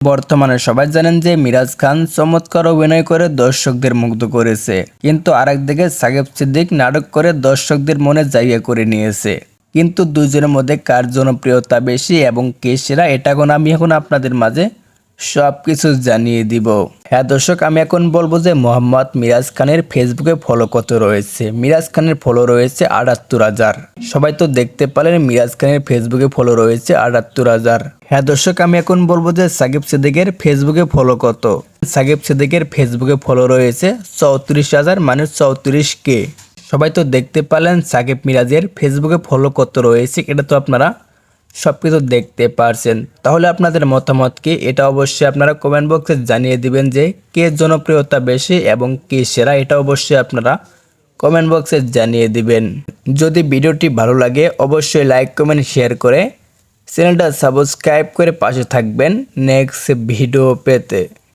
বর্তমানে সবাই জানেন যে মিরাজ খান চমৎকার অভিনয় করে দর্শকদের মুগ্ধ করেছে। কিন্তু আরেকদিকে সাকিব সিদ্দিক নাটক করে দর্শকদের মনে জায়গা করে নিয়েছে। কিন্তু দুজনের মধ্যে কার জনপ্রিয়তা বেশি এবং কে সেরা, এটা এখন আমি এখন আপনাদের মাঝে সব কিছু জানিয়ে দিব। হ্যাঁ দর্শক, আমি এখন বলব যে মোহাম্মদ মিরাজ খানের ফেসবুকে ফলো কত রয়েছে? মিরাজ খানের ফলো রয়েছে আটাত্তর হাজার। সবাই তো দেখতে পেলেন মিরাজ খানের ফেসবুকে ফলো রয়েছে আটাত্তর হাজার। হ্যাঁ দর্শক, আমি এখন বলব যে সাকিব সিদ্দিকের ফেসবুকে ফলো কত? সাকিব সিদ্দিকের ফেসবুকে ফলো রয়েছে চৌত্রিশ হাজার মানে চৌত্রিশ কে। সবাই তো দেখতে পেলেন সাকিব মিরাজের ফেসবুকে ফলো কত রয়েছে, এটা তো আপনারা সব কিছু দেখতে পারছেন। তাহলে আপনাদের মতামত কি? এটা অবশ্যই আপনারা কমেন্ট বক্সে জানিয়ে দিবেন যে কে জনপ্রিয়তা বেশি এবং কে সেরা। এটা অবশ্যই আপনারা কমেন্ট বক্সে জানিয়ে দিবেন। যদি ভিডিওটি ভালো লাগে, অবশ্যই লাইক কমেন্ট শেয়ার করে চ্যানেলটা সাবস্ক্রাইব করে পাশে থাকবেন। নেক্সট ভিডিও পেতে।